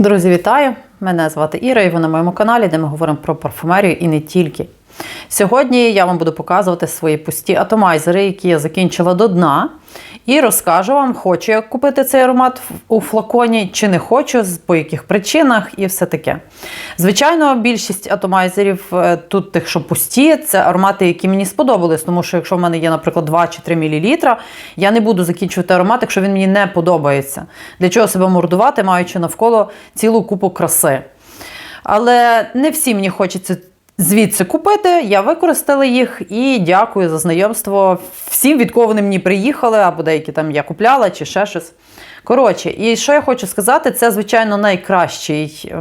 Друзі, вітаю! Мене звати Іра, і ви на моєму каналі, де ми говоримо про парфумерію і не тільки. Сьогодні я вам буду показувати свої пусті атомайзери, які я закінчила до дна. І розкажу вам, хочу я купити цей аромат у флаконі, чи не хочу, по яких причинах і все таке. Звичайно, більшість атомайзерів е, тут тих, що пусті, це аромати, які мені сподобались. Тому що якщо в мене є, наприклад, 2 чи 3 мл, я не буду закінчувати аромат, якщо він мені не подобається. Для чого себе мордувати, маючи навколо цілу купу краси. Але не всі мені хочеться звідси купити. Я використала їх і дякую за знайомство всім, від кого вони мені приїхали, або деякі там я купляла, чи ще щось. Коротше, і що я хочу сказати, це, звичайно, найкращий.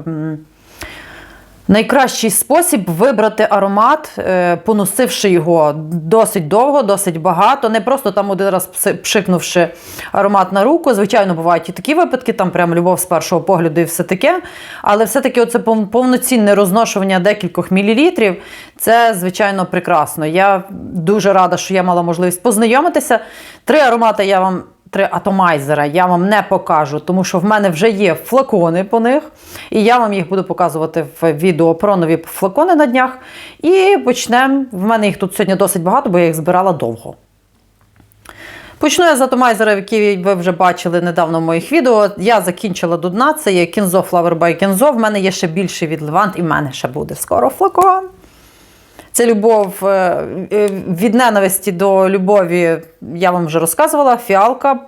Найкращий спосіб вибрати аромат, е, поносивши його досить довго, досить багато, не просто там один раз пшикнувши аромат на руку. Звичайно, бувають і такі випадки, там прям любов з першого погляду і все таке. Але все-таки оце повноцінне розношування декількох мілілітрів це, звичайно, прекрасно. Я дуже рада, що я мала можливість познайомитися. Три аромати я вам три атомайзера я вам не покажу, тому що в мене вже є флакони по них, і я вам їх буду показувати в відео про нові флакони на днях. І почнемо. В мене їх тут сьогодні досить багато, бо я їх збирала довго. Почну я з атомайзера, який ви вже бачили недавно в моїх відео. Я закінчила до дна. Це є Kinzo Flower by Kinzo. В мене є ще більший від Левант, і в мене ще буде скоро флакон. Це любов е, е, від ненависті до любові, я вам вже розказувала. Фіалка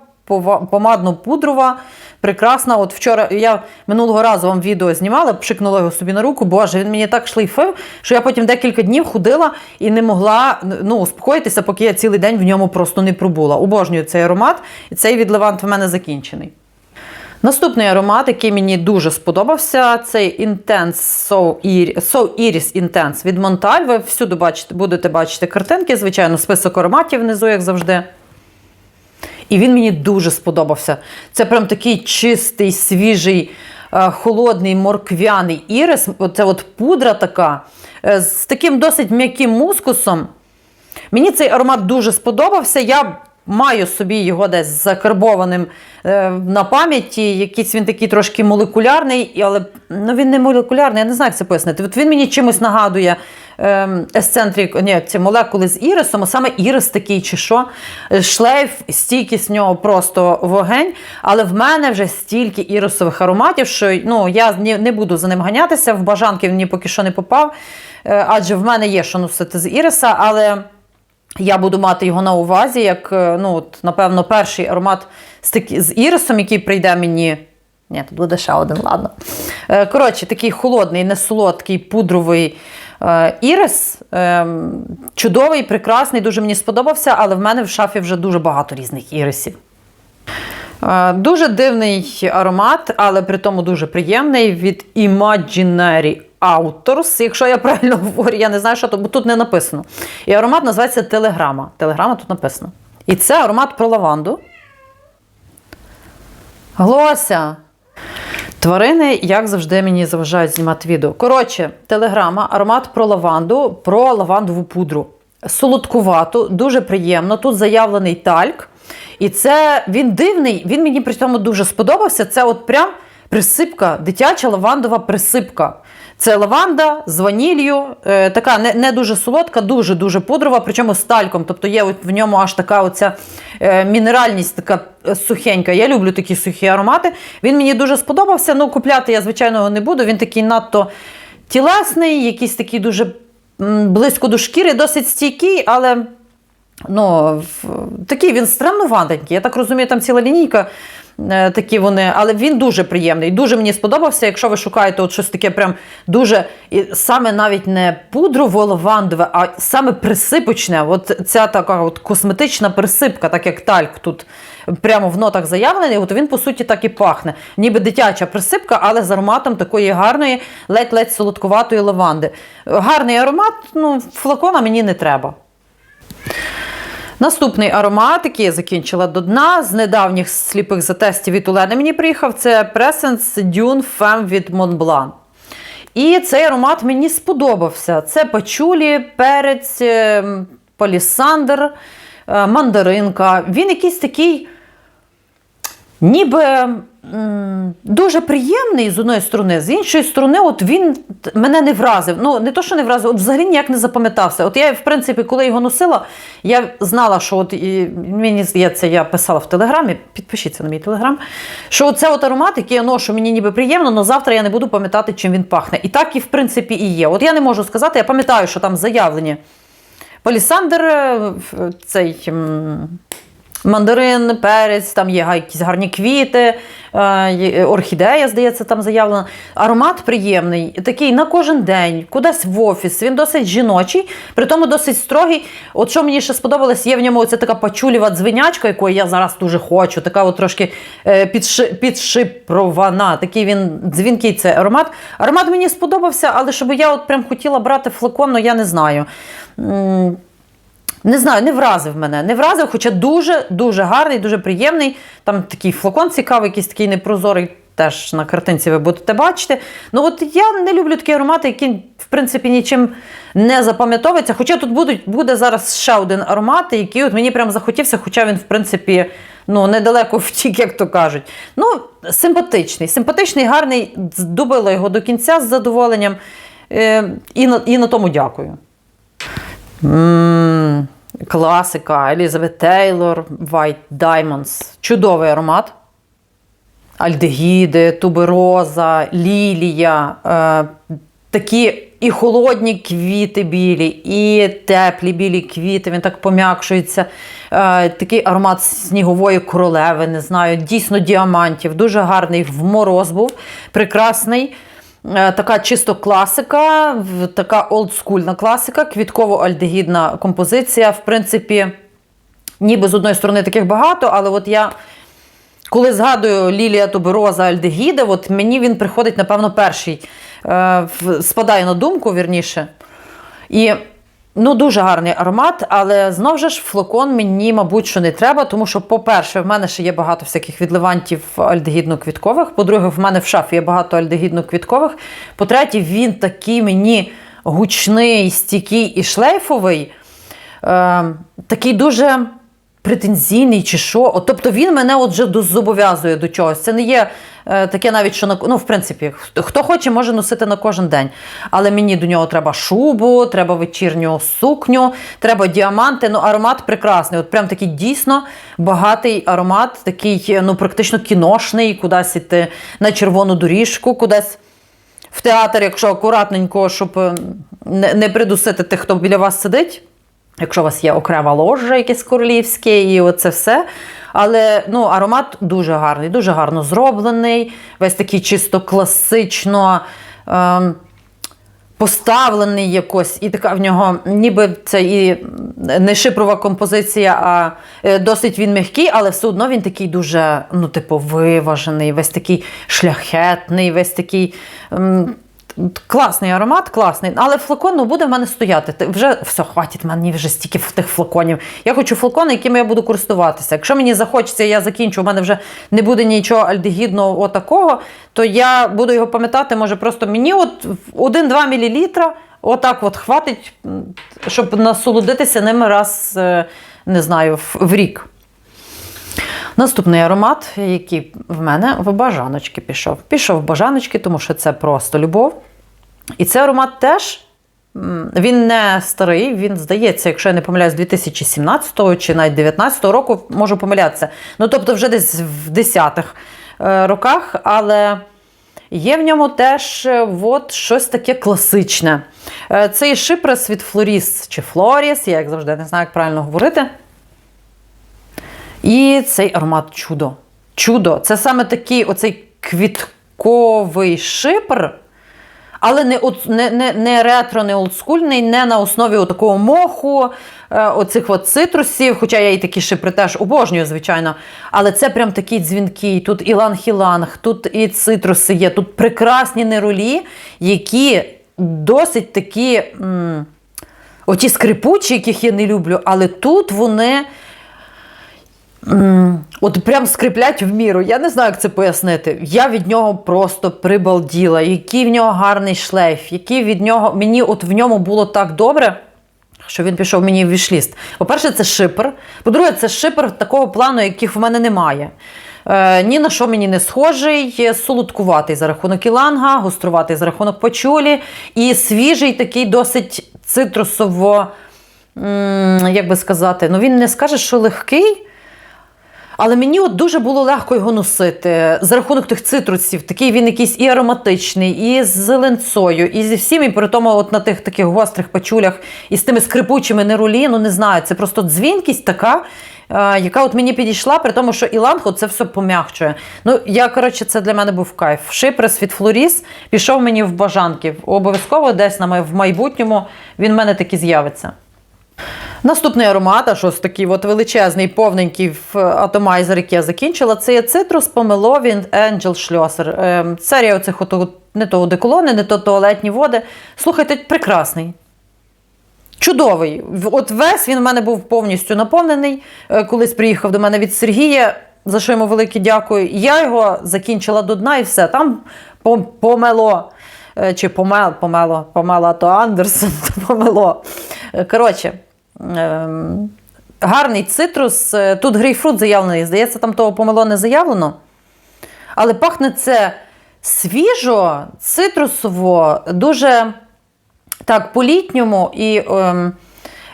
помадно-пудрова. Прекрасна. От вчора я минулого разу вам відео знімала, пшикнула його собі на руку. Боже, він мені так шлейфив, що я потім декілька днів ходила і не могла ну, успокоїтися, поки я цілий день в ньому просто не пробула. Обожнюю цей аромат, і цей від Левант в мене закінчений. Наступний аромат, який мені дуже сподобався, цей Intense So Iris, Intense від Montal. Ви всюди бачите, будете бачити картинки, звичайно, список ароматів внизу, як завжди. І він мені дуже сподобався. Це прям такий чистий, свіжий, е, холодний, морквяний ірис. Оце от пудра така, е, з таким досить м'яким мускусом. Мені цей аромат дуже сподобався. Я маю собі його десь закарбованим е, на пам'яті. Якийсь він такий трошки молекулярний, але ну, він не молекулярний, я не знаю, як це пояснити. От він мені чимось нагадує е, есцентрик, ні, ці молекули з ірисом, а саме ірис такий чи що. Шлейф, стійкість в нього просто вогень. Але в мене вже стільки ірисових ароматів, що ну, я не буду за ним ганятися. В бажанки він поки що не попав. Е, адже в мене є що носити з іриса, але. Я буду мати його на увазі, як, е, ну, от, напевно, перший аромат з, ірисом, який прийде мені. Ні, тут буде ще один, ладно. Е, Коротше, такий холодний, несолодкий, пудровий е, ірис. Е, чудовий, прекрасний, дуже мені сподобався, але в мене в шафі вже дуже багато різних ірисів. Е, Дуже дивний аромат, але при тому дуже приємний від Imaginary Authors. Якщо я правильно говорю, я не знаю, що то, бо тут не написано. І аромат називається Телеграма. Телеграма тут написано. І це аромат про лаванду. Глося. Тварини, як завжди, мені заважають знімати відео. Коротше, телеграма, аромат про лаванду, про лавандову пудру. Солодкувато, дуже приємно. Тут заявлений тальк. І це він дивний, він мені при цьому дуже сподобався. Це от прям присипка, дитяча лавандова присипка. Це лаванда з ванілью, е, така не, не дуже солодка, дуже-дуже пудрова, причому з тальком. Тобто є от в ньому аж така оця е, мінеральність, така е, сухенька. Я люблю такі сухі аромати. Він мені дуже сподобався. Ну, купляти я, звичайно, його не буду. Він такий надто тілесний, якийсь такий дуже близько до шкіри, досить стійкий, але. Ну, такий він стремнуватенький. Я так розумію, там ціла лінійка. е, Такі вони, але він дуже приємний. Дуже мені сподобався. Якщо ви шукаєте от щось таке, прям дуже і саме навіть не пудрово-лавандове, а саме присипочне. От ця така от косметична присипка, так як тальк тут прямо в нотах заявлений, от він по суті так і пахне. Ніби дитяча присипка, але з ароматом такої гарної, ледь-ледь солодкуватої лаванди. Гарний аромат, ну, флакона мені не треба. Наступний аромат, який я закінчила до дна з недавніх сліпих затестів від Олени мені приїхав, це Presence Dune Femme від Montblanc. І цей аромат мені сподобався. Це пачулі, перець, е, палісандр, е, мандаринка. Він якийсь такий, ніби дуже приємний з одної сторони, з іншої сторони, от він мене не вразив. Ну, не то, що не вразив, от взагалі ніяк не запам'ятався. От я, в принципі, коли його носила, я знала, що от мені здається, я писала в телеграмі, підпишіться на мій телеграм, що це от аромат, який я ношу, мені ніби приємно, але завтра я не буду пам'ятати, чим він пахне. І так і в принципі і є. От я не можу сказати, я пам'ятаю, що там заявлені. Палісандр, е, цей мандарин, перець, там є якісь гарні квіти, е, орхідея, здається, там заявлена. Аромат приємний, такий на кожен день, кудись в офіс. Він досить жіночий, при тому досить строгий. От що мені ще сподобалось, є в ньому оця така пачулєва дзвенячка, якої я зараз дуже хочу. Така от трошки е, підши, підшипрована. Такий він дзвінкий це аромат. Аромат мені сподобався, але щоб я от прям хотіла брати флакон, ну я не знаю. Не знаю, не вразив мене. Не вразив, хоча дуже-дуже гарний, дуже приємний. Там такий флакон цікавий, якийсь такий непрозорий. Теж на картинці ви будете бачити. Ну от я не люблю такі аромати, які, в принципі, нічим не запам'ятовуються. Хоча тут будуть, буде зараз ще один аромат, який от мені прям захотівся, хоча він, в принципі, ну, недалеко втік, як то кажуть. Ну, симпатичний, симпатичний, гарний. Добила його до кінця з задоволенням. Е, і, на, і на тому дякую. М, Класика Елізабет Тейлор, White Diamonds. Чудовий аромат. Альдегіди, тубероза, лілія. Е, такі і холодні квіти білі, і теплі білі квіти. Він так пом'якшується. Е, такий аромат снігової королеви, не знаю, дійсно діамантів. Дуже гарний в мороз був, прекрасний. Е, Така чисто класика, така олдскульна класика, квітково-альдегідна композиція. В принципі, ніби з одної сторони таких багато, але от я. Коли згадую Лілія Тубероза Альдегіда, от мені він приходить, напевно, перший. Е, спадає на думку, вірніше. І ну, дуже гарний аромат, але знову ж флакон мені, мабуть, що не треба, тому що, по-перше, в мене ще є багато всяких відливантів альдегідно-квіткових. По-друге, в мене в шафі є багато альдегідно-квіткових. По-третє, він такий мені гучний, стійкий і шлейфовий. Е, такий дуже претензійний чи що. От, тобто він мене от вже до- зобов'язує до чогось. Це не є таке навіть, що на ну, в принципі, хто, хоче, може носити на кожен день. Але мені до нього треба шубу, треба вечірню сукню, треба діаманти. Ну, аромат прекрасний. От прям такий дійсно багатий аромат, такий ну, практично кіношний, кудись іти на червону доріжку, кудись в театр, якщо акуратненько, щоб е, не, не придусити тих, хто біля вас сидить. Якщо у вас є окрема ложа, якесь королівське, і оце все. Але ну, аромат дуже гарний, дуже гарно зроблений, весь такий чисто класично ем, поставлений якось, і така в нього, ніби це і не шипрова композиція, а е, досить він м'який, але все одно він такий дуже, ну, типу, виважений, весь такий шляхетний, весь такий. ем, Класний аромат, класний, але флакон ну, буде в мене стояти. Ти- Вже все, хватить мені вже стільки тих флаконів. Я хочу флакони, якими я буду користуватися. Якщо мені захочеться, я закінчу, у мене вже не буде нічого альдегідного отакого, то я буду його пам'ятати, може, просто мені от 1-2 мл отак от хватить, щоб насолодитися ними раз, е, не знаю, в рік. Наступний аромат, який в мене в бажаночки пішов. Пішов в бажаночки, тому що це просто любов. І цей аромат теж він не старий, він здається, якщо я не помиляюсь, 2017 чи навіть 2019 року можу помилятися. Ну, тобто, вже десь в 10-х е, роках, але є в ньому теж е, от щось таке класичне. Е, Це і шипрес від Флоріс чи Флоріс, я як завжди не знаю, як правильно говорити. І цей аромат чудо. Чудо. Це саме такий оцей квітковий шипр, але не, не, не, не ретро, не олдскульний, не на основі такого моху, е, оцих от цитрусів, хоча я і такі шипри теж обожнюю, звичайно. Але це прям такий дзвінкий. Тут іланг-іланг, тут і цитруси є, тут прекрасні неролі, які досить такі. М- Оті скрипучі, яких я не люблю, але тут вони от прям скриплять в міру. Я не знаю, як це пояснити. Я від нього просто прибалділа. Який в нього гарний шлейф, який від нього. Мені от в ньому було так добре, що він пішов мені в вішліст. По-перше, це шипер. По-друге, це шипер такого плану, яких в мене немає. Е, ні на що мені не схожий, солодкуватий за рахунок іланга, гоструватий за рахунок пачулі і свіжий, такий досить цитрусово, як би сказати, ну він не скаже, що легкий. Але мені от дуже було легко його носити за рахунок тих цитрусів. Такий він якийсь і ароматичний, і з зеленцою, і зі всім, і при тому от на тих таких гострих пачулях, і з тими скрипучими нерулі, ну не знаю, це просто дзвінкість така, е, яка от мені підійшла, при тому, що іланг це все пом'якчує. Ну, я, коротше, це для мене був кайф. Шипрес від Флоріс пішов мені в бажанки. Обов'язково десь на в майбутньому він в мене таки з'явиться. Наступний аромат, а щось такий от величезний, повненький в атомайзер, який я закінчила, це є цитрус помело від Angel Schlosser. Ем, Серія оцих от, не то одеколони, не то туалетні води. Слухайте, прекрасний. Чудовий. От весь він в мене був повністю наповнений. Е, Колись приїхав до мене від Сергія, за що йому велике дякую. Я його закінчила до дна і все. Там помело. Е, Чи помел, помело, помела то Андерсон, то помело. Е, Коротше, гарний цитрус. Е, Тут грейпфрут заявлений. Здається, там того помело не заявлено. Але пахне це свіжо, цитрусово, дуже так, по-літньому і ем,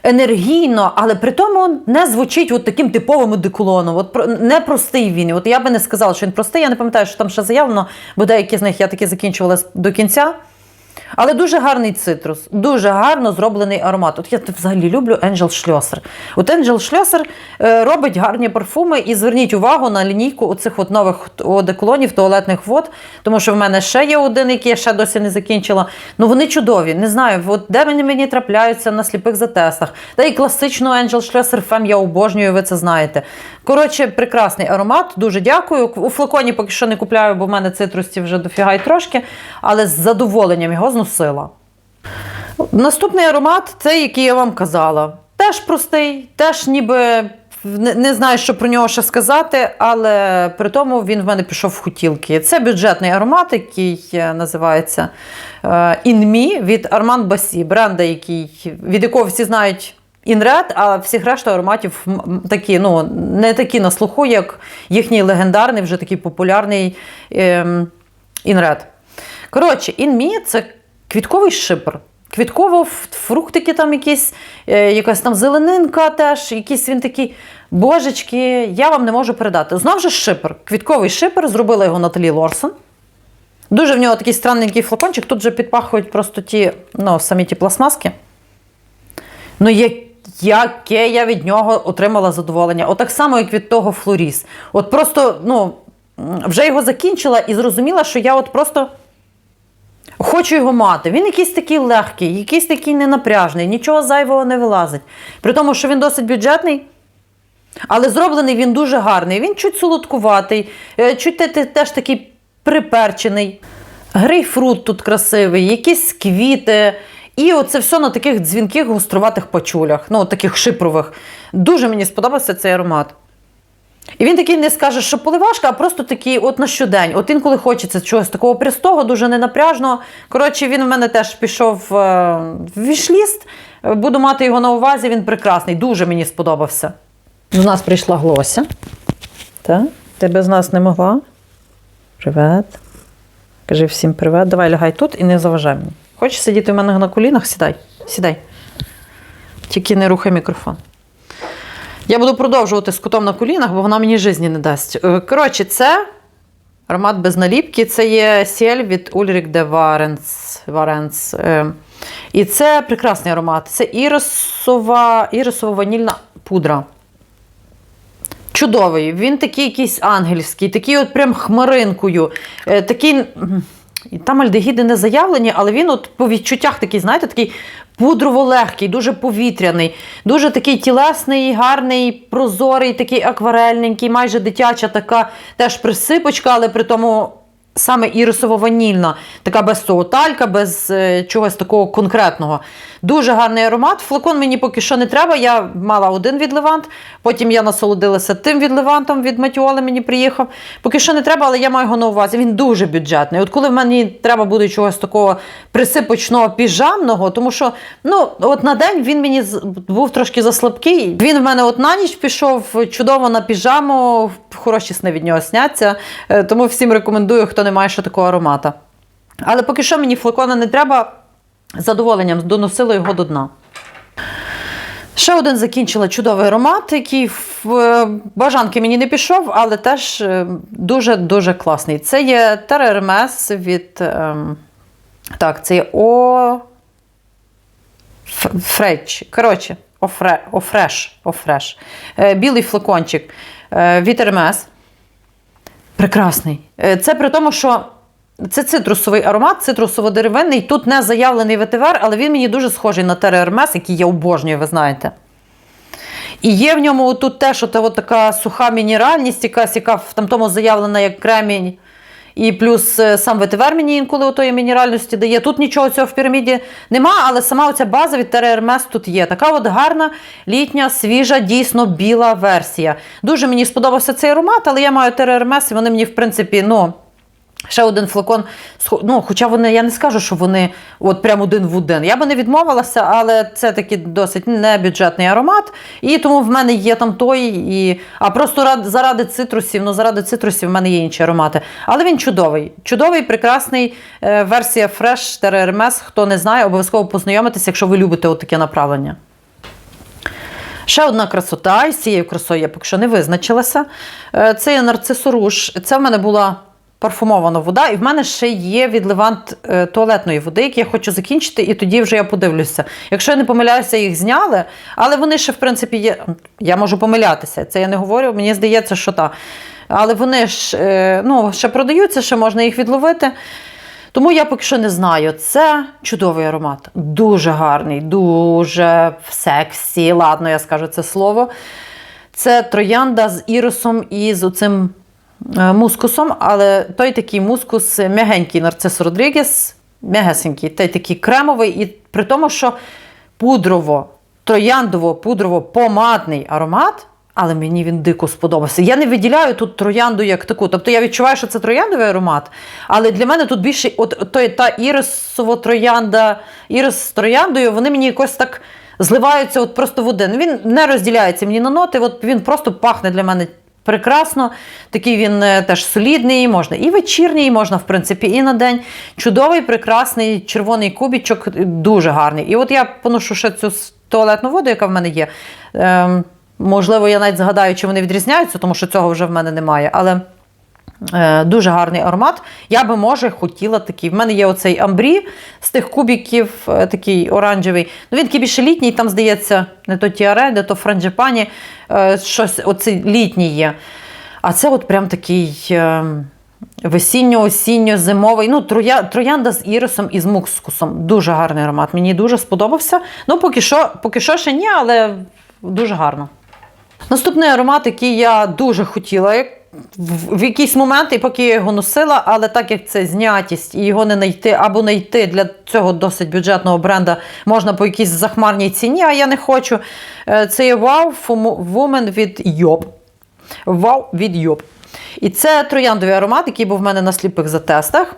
енергійно, але при тому не звучить от таким типовим одеколоном. От про- не простий він. От я би не сказала, що він простий. Я не пам'ятаю, що там ще заявлено, бо деякі з них я таки закінчувала до кінця. Але дуже гарний цитрус, дуже гарно зроблений аромат. От я взагалі люблю Angel Schlosser. От Angel е, робить гарні парфуми і зверніть увагу на лінійку оцих от нових одеколонів, туалетних вод, тому що в мене ще є один, який я ще досі не закінчила. Ну вони чудові. Не знаю, от де вони мені трапляються на сліпих затестах. Та і класичну Angel Schlosser Femme я обожнюю, ви це знаєте. Коротше, прекрасний аромат, дуже дякую. У флаконі поки що не купляю, бо в мене цитрусів вже дофіга й трошки, але з задоволенням його зносила. Наступний аромат це який я вам казала. Теж простий, теж ніби не, знаю, що про нього ще сказати, але при тому він в мене пішов в хотілки. Це бюджетний аромат, який е, називається е, In від Armand Bassi, бренда, який, від якого всі знають Інред, а всіх решта ароматів такі, ну, не такі на слуху, як їхній легендарний, вже такий популярний ем, Інред. Коротше, інмі це квітковий шипр. Квітково фруктики там якісь, е, якась там зеленинка теж, якийсь він такий. Божечки, я вам не можу передати. Знов же шипр. Квітковий шипр, зробила його Наталі Лорсон. Дуже в нього такий странненький флакончик. Тут же підпахують просто ті, ну, самі ті пластмаски. Ну, яке я від нього отримала задоволення. Отак само, як від того Флоріс. От просто, ну, вже його закінчила і зрозуміла, що я от просто хочу його мати. Він якийсь такий легкий, якийсь такий ненапряжний, нічого зайвого не вилазить. При тому, що він досить бюджетний. Але зроблений він дуже гарний. Він чуть солодкуватий, е, чуть те- те- теж такий приперчений. Грейпфрут тут красивий, якісь квіти. І оце все на таких дзвінких гоструватих пачулях, ну, таких шипрових. Дуже мені сподобався цей аромат. І він такий не скаже, що поливашка, а просто такий от на щодень. От інколи хочеться чогось такого простого, дуже ненапряжного. Коротше, він в мене теж пішов е, в вішліст. Буду мати його на увазі, він прекрасний, дуже мені сподобався. До нас прийшла Глося. Так? Ти без нас не могла? Привет. Кажи всім привет. Давай лягай тут і не заважай мені. Хочеш сидіти в мене на колінах? Сідай. Сідай. Тільки не рухай мікрофон. Я буду продовжувати з котом на колінах, бо вона мені житті не дасть. Е, Коротше, це аромат без наліпки. Це є сіль від Ульрік де Варенс. Варенс. Е, І це прекрасний аромат. Це ірисова, ірисова ванільна пудра. Чудовий. Він такий якийсь ангельський, такий от прям хмаринкою. Е, Такий. І Там альдегіди не заявлені, але він от по відчуттях такий, знаєте, такий пудрово-легкий, дуже повітряний, дуже такий тілесний, гарний, прозорий, такий акварельненький, майже дитяча така теж присипочка, але при тому саме ірисово-ванільна, така без того талька, без е, чогось такого конкретного. Дуже гарний аромат. Флакон мені поки що не треба. Я мала один від Левант, потім я насолодилася тим від Левантом, від Матіоли мені приїхав. Поки що не треба, але я маю його на увазі. Він дуже бюджетний. От коли в мені треба буде чогось такого присипочного піжамного, тому що ну, от на день він мені був трошки заслабкий. Він в мене от на ніч пішов чудово на піжаму, хороші сни від нього сняться. Е, Тому всім рекомендую, хто не має ще такого аромата. Але поки що мені флакона не треба. З задоволенням доносила його до дна. Ще один закінчила чудовий аромат, який в е, бажанки мені не пішов, але теж дуже-дуже класний. Це є ТРМС від. ем, так, це є О. Фреч. Коротше, Офреш. Офреш. Е, Білий флакончик е, від РМС. Прекрасний. Е, Це при тому, що це цитрусовий аромат, цитрусово-деревинний. Тут не заявлений ветивер, але він мені дуже схожий на Терермес, який я обожнюю, ви знаєте. І є в ньому тут теж от, така суха мінеральність, якась, яка в там тому заявлена як кремінь. І плюс е, сам ветивер мені інколи отої мінеральності дає. Тут нічого цього в піраміді нема, але сама оця база від ТРМС тут є. Така от гарна, літня, свіжа, дійсно біла версія. Дуже мені сподобався цей аромат, але я маю ТРМС, і вони мені, в принципі, ну. Ще один флакон, ну, хоча вони, я не скажу, що вони от прям один в один. Я би не відмовилася, але це такий досить небюджетний аромат. І тому в мене є там той. І... А просто рад- заради цитрусів, ну заради цитрусів в мене є інші аромати. Але він чудовий. Чудовий, прекрасний. Е, версія Fresh TRMS. Хто не знає, обов'язково познайомитися, якщо ви любите от таке направлення. Ще одна красота, і з цією красою я поки що не визначилася. Е, Це є нарцису руж. Це в мене була парфумована вода, і в мене ще є від Левант е, туалетної води, які я хочу закінчити, і тоді вже я подивлюся. Якщо я не помиляюся, їх зняли, але вони ще, в принципі, є. Я можу помилятися. Це я не говорю, мені здається, що так. Але вони ж е, ну, ще продаються, ще можна їх відловити. Тому я поки що не знаю. Це чудовий аромат. Дуже гарний, дуже сексі. Ладно, я скажу це слово. Це троянда з ірисом і з оцим мускусом, але той такий мускус м'ягенький нарцис Родрігес, м'ягесенький, той такий кремовий, і при тому, що пудрово, трояндово, пудрово помадний аромат. Але мені він дико сподобався. Я не виділяю тут троянду як таку. Тобто я відчуваю, що це трояндовий аромат, але для мене тут більше от, той, та ірисово троянда, ірис з трояндою, вони мені якось так зливаються от просто в один. Він не розділяється мені на ноти, от він просто пахне для мене прекрасно. Такий він е, теж солідний, можна і вечірній, можна, в принципі, і на день. Чудовий, прекрасний червоний кубічок, дуже гарний. І от я поношу ще цю туалетну воду, яка в мене є. Ем, можливо, я навіть згадаю, чи вони відрізняються, тому що цього вже в мене немає. Але Е, Дуже гарний аромат. Я би, може, хотіла такий. В мене є оцей амбрі з тих кубіків, е, такий оранжевий. Ну, він такий більше літній, там, здається, не то тіаре, не то франджипані. е, Щось оцей літній є. А це от прям такий е, весінньо-осінньо-зимовий. Ну, троя, троянда з ірисом і з мускусом. Дуже гарний аромат. Мені дуже сподобався. Ну, поки що, поки що ще ні, але дуже гарно. Наступний аромат, який я дуже хотіла в якийсь момент, і поки я його носила, але так як це знятість і його не знайти або знайти для цього досить бюджетного бренда можна по якійсь захмарній ціні, а я не хочу. Е, Це є Wow Woman від Йоб. Wow від Йоб. І це трояндовий аромат, який був в мене на сліпих затестах.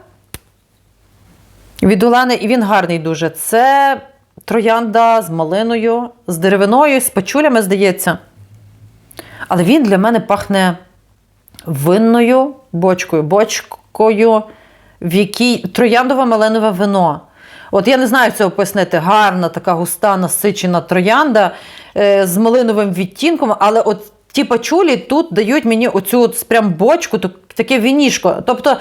Від Олени, і він гарний дуже. Це троянда з малиною, з деревиною, з пачулями, здається. Але він для мене пахне винною бочкою, бочкою, в якій трояндове малинове вино. От я не знаю, це описати. Гарна, така густа, насичена троянда е, з малиновим відтінком, але от ті пачулі тут дають мені оцю от прям бочку, таке вінішко. Тобто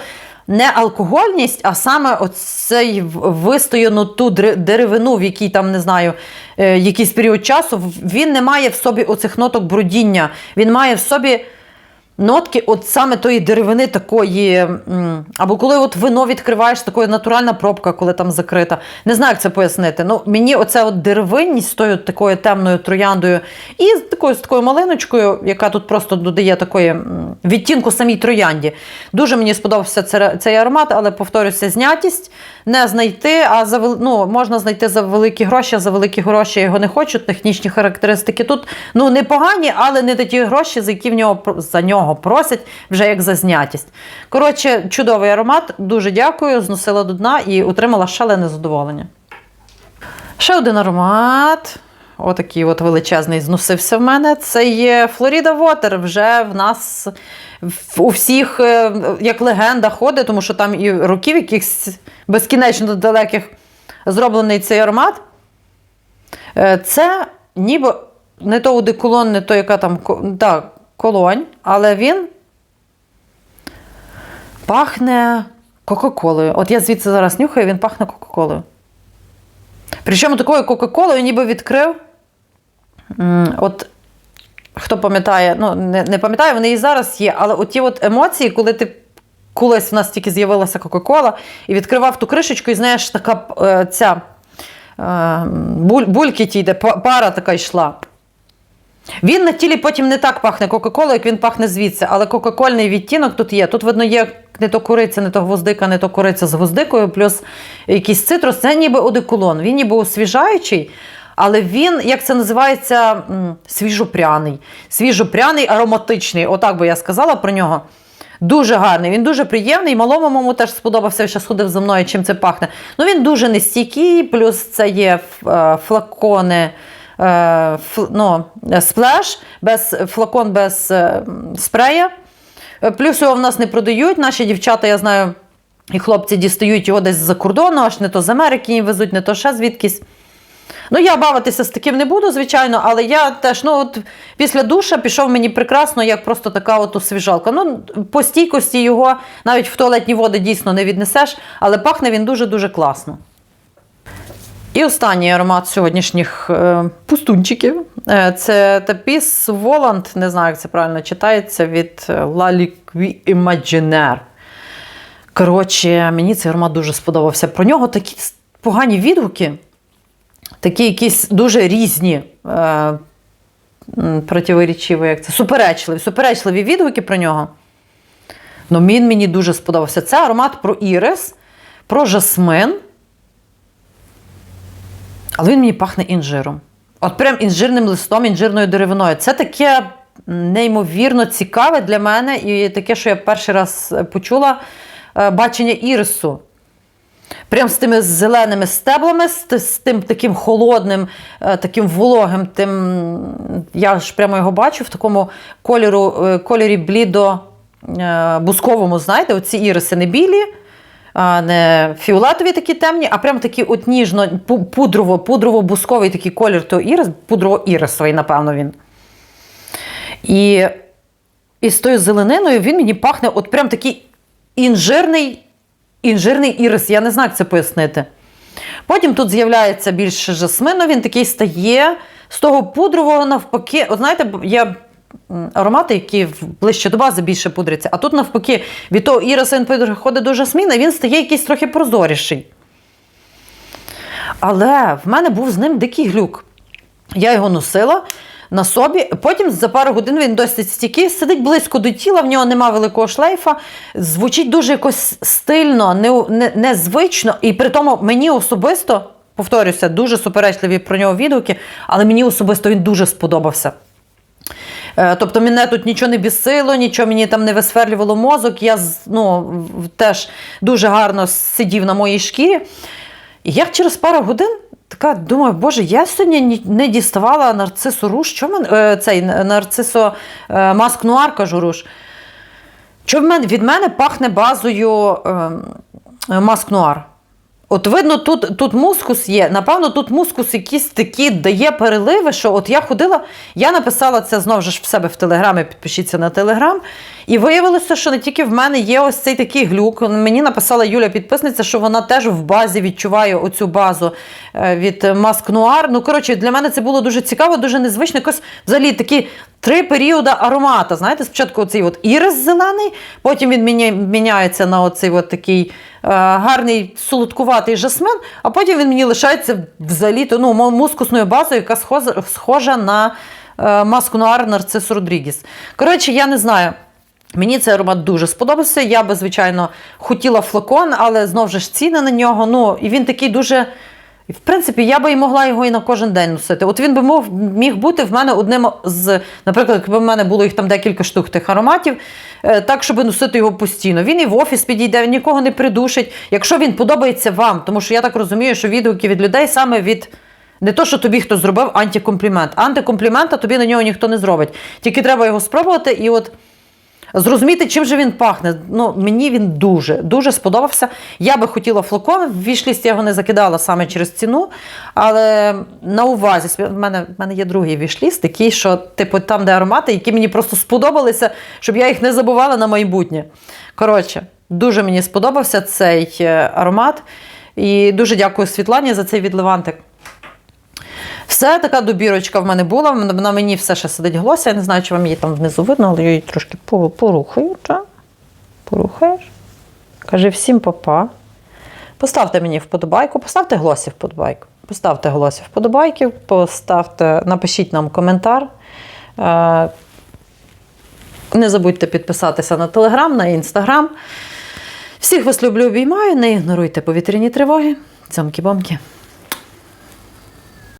не алкогольність, а саме оцей вистояну ту деревину, в якій там, не знаю, е, якийсь період часу, він не має в собі оцих ноток брудіння. Він має в собі нотки, от саме тої деревини такої, або коли от вино відкриваєш, такої натуральна пробка, коли там закрита. Не знаю, як це пояснити. Ну, мені оця от деревинність з тою такою темною трояндою і з такою, з такою малиночкою, яка тут просто додає такої відтінку самій троянді. Дуже мені сподобався це- цей аромат, але повторюся, знятість не знайти, а за ну, можна знайти за великі гроші, а за великі гроші я його не хочу. Технічні характеристики тут ну, непогані, але не ті гроші, за які в нього за нього просять, вже як за знятість. Коротше, чудовий аромат. Дуже дякую. Зносила до дна і отримала шалене задоволення. Ще один аромат. Отакий от величезний зносився в мене. Це є Флоріда Water. Вже в нас у всіх, е, як легенда, ходить, тому що там і років якихось безкінечно далеких зроблений цей аромат. Е, Це ніби не то одеколон, не то яка там да, колонь, але він пахне Кока-Колою. От я звідси зараз нюхаю, він пахне Кока-Колою. Причому такою Кока-Колою ніби відкрив. От хто пам'ятає, ну не, не пам'ятаю, вони і зараз є, але оті от емоції, коли ти колись в нас тільки з'явилася Кока-Кола, і відкривав ту кришечку, і знаєш, така е, ця е, буль, бульки йде, пара така йшла. Він на тілі потім не так пахне Кока-Колою, як він пахне звідси, але кока-кольний відтінок тут є. Тут, видно, є не то куриця, не то гвоздика, не то куриця з гвоздикою, плюс якийсь цитрус. Це ніби одеколон. Він ніби освіжаючий, але він, як це називається, свіжопряний. Свіжопряний, ароматичний. Отак би я сказала про нього. Дуже гарний, він дуже приємний. Малому моєму теж сподобався, що сходив за мною, чим це пахне. Ну він дуже нестійкий, плюс це є е, флакони. е, ну, сплеш, без флакон без е, спрея. Плюс його в нас не продають. Наші дівчата, я знаю, і хлопці дістають його десь з-за кордону, аж не то з Америки їм везуть, не то ще звідкись. Ну, я бавитися з таким не буду, звичайно, але я теж, ну от після душа пішов мені прекрасно, як просто така от освіжалка. Ну, по стійкості його навіть в туалетні води дійсно не віднесеш, але пахне він дуже-дуже класно. І останній аромат сьогоднішніх е, пустунчиків. Е, це Тапіс Воланд, не знаю, як це правильно читається, від е, La Коротше, мені цей аромат дуже сподобався. Про нього такі погані відгуки, такі якісь дуже різні. Е, як це, суперечливі, суперечливі відгуки про нього. Ну, він мені дуже сподобався. Це аромат про ірис, про жасмин. Але він мені пахне інжиром. От прям інжирним листом, інжирною деревиною. Це таке неймовірно цікаве для мене і таке, що я перший раз е, почула е, бачення ірису. Прям з тими зеленими стеблами, з, з тим таким холодним, е, таким вологим, тим, я ж прямо його бачу в такому кольору, е, кольорі блідо е, знаєте, оці іриси не білі, не фіолетові такі темні, а прям такі от ніжно, пудрово, пудрово-бусковий такий колір то ірис, пудрово-ірисовий, напевно, він. І, і з тою зелениною він мені пахне от прям такий інжирний, інжирний ірис. Я не знаю, як це пояснити. Потім тут з'являється більше жасмину, він такий стає з того пудрового навпаки. От знаєте, є аромати, які ближче до бази більше пудряться. А тут навпаки, від того іриса він переходить до жасміна, він стає якийсь трохи прозоріший. Але в мене був з ним дикий глюк. Я його носила на собі. Потім за пару годин він досить стійкий, сидить близько до тіла, в нього нема великого шлейфа. Звучить дуже якось стильно, не, не, незвично. І при тому мені особисто, повторюся, дуже суперечливі про нього відгуки, але мені особисто він дуже сподобався. Е, Тобто мене тут нічого не бісило, нічого мені там не висверлювало мозок. Я ну, теж дуже гарно сидів на моїй шкірі. І я через пару годин така думаю, боже, я сьогодні не діставала нарцису руш. Що е, цей нарцисо е, маск нуар, кажу руш. Що від мене пахне базою е, маск нуар? От видно, тут, тут мускус є. Напевно, тут мускус якийсь такий дає переливи, що от я ходила, я написала це знову ж в себе в телеграмі, підпишіться на телеграм. І виявилося, що не тільки в мене є ось цей такий глюк. Мені написала Юля підписниця, що вона теж в базі відчуває оцю базу е, від Маск Нуар. Ну, коротше, для мене це було дуже цікаво, дуже незвично. Якось взагалі такі три періоди аромата. Знаєте, спочатку оцей от ірис зелений, потім він міняється на оцей от такий. е, Гарний солодкуватий жасмин, а потім він мені лишається взагалі ну, мускусною базою, яка схожа, на е, маску Нуар Нарцис Родрігіс. Коротше, я не знаю. Мені цей аромат дуже сподобався. Я би, звичайно, хотіла флакон, але знову ж ціни на нього. Ну, і він такий дуже. В принципі, я би і могла його і на кожен день носити. От він би мог, міг бути в мене одним з, наприклад, якби в мене було їх там декілька штук тих ароматів, е, так, щоб носити його постійно. Він і в офіс підійде, він нікого не придушить. Якщо він подобається вам, тому що я так розумію, що відгуки від людей саме від. Не то, що тобі хтось зробив антикомплімент. Антикомплімента тобі на нього ніхто не зробить. Тільки треба його спробувати і от зрозуміти, чим же він пахне. Ну, мені він дуже, дуже сподобався. Я би хотіла флакон, в я його не закидала саме через ціну. Але на увазі, в мене, в мене є другий вішліст, такий, що типу, там, де аромати, які мені просто сподобалися, щоб я їх не забувала на майбутнє. Коротше, дуже мені сподобався цей е, аромат. І дуже дякую Світлані за цей відливантик. Все, така добірочка в мене була. На мені все ще сидить глося. Я не знаю, чи вам її там внизу видно, але я її трошки порухаю. Та? Порухаєш? Кажи всім папа. Поставте мені вподобайку, поставте глосі вподобайку. Поставте глосі вподобайки, поставте, напишіть нам коментар. Е, Не забудьте підписатися на телеграм, на інстаграм. Всіх вас люблю, обіймаю. Не ігноруйте повітряні тривоги. Цьомкі-бомки.